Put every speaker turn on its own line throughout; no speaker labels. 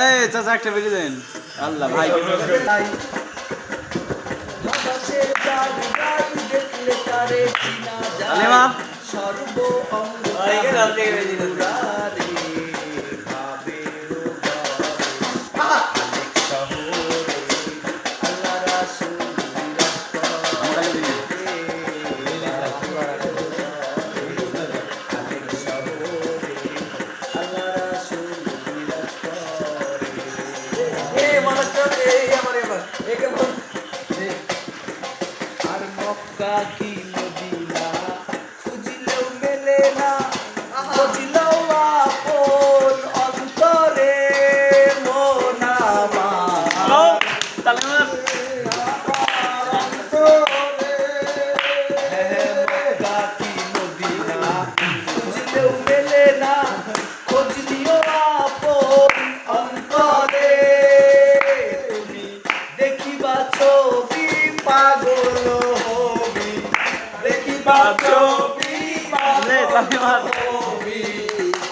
এই চাচা একটা বেরিয়ে দেন। আল্লাহ ভাই।
সর্ব অঙ্গ কি মদিনা খুঁজিলেও মেলে না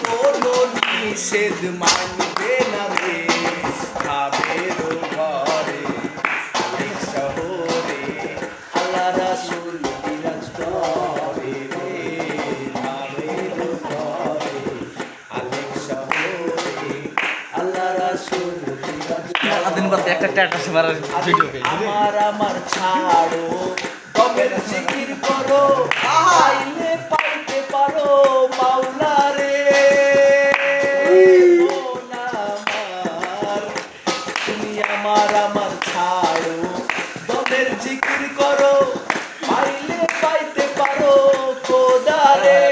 কোনো নিষেধ মানবে না রে ভাবের ঘরে অনেক শহরে আল্লাহ রাসূল বিরাজ করে রে ভাবের ঘরে অনেক শহরে আল্লাহ রাসূল বিরাজ
দিন বাদে একটা ট্যাটাস মারার ভিডিও
আমার আমার ছাড়ো, গমের জিকির করো। আইলে তুমি আমার আমার ছাড়ো। গমের জিকির করো পাইলে পাইতে পারো খোদারে।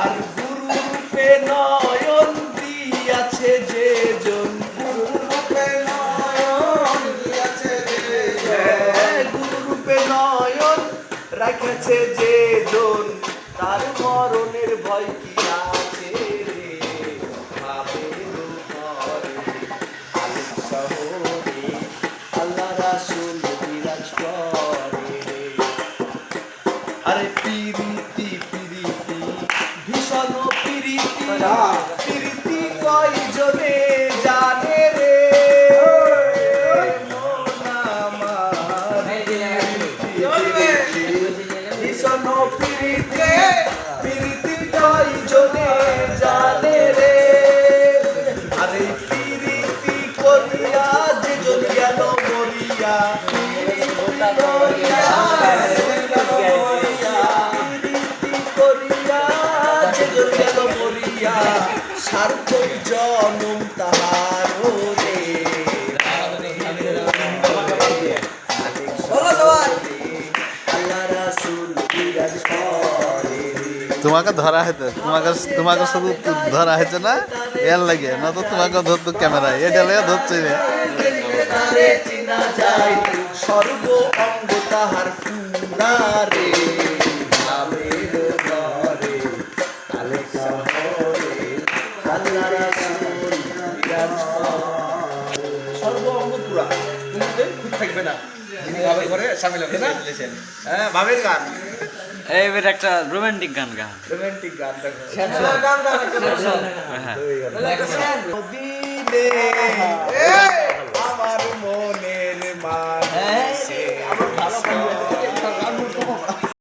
আর গুরু রূপে নয়ন দিয়াছে যে জন। গুরু রূপে নয়ন দিয়াছে যে গুরু রূপে নয়ন রাখেছে যে জন। তার মরণের ভয় কি পিরিতি পিরিতি ভীষণ পিরিতি। পিরিতি কয়জনে জানে রে। ভীষণ পিরিতি। পিরিতি সার্থক জনম তাহার রে।
তোমাকে ধরা হয়েছে তোমাকে তোমাকে শুধু ধরা হয়েছে না এর লাগে। না তো তোমাকে ধরতো ক্যামেরায়। এটা লেগে ধরছে
যায় সর্ব অঙ্গ তাহার রে পুরা কিন্তু খুব থাকবে না। ভাবের ঘরে সামিল হবে না? হ্যাঁ ভাবের গান।
এবার একটা রোমান্টিক গান গান।
রোমান্টিক গান গান গান আমার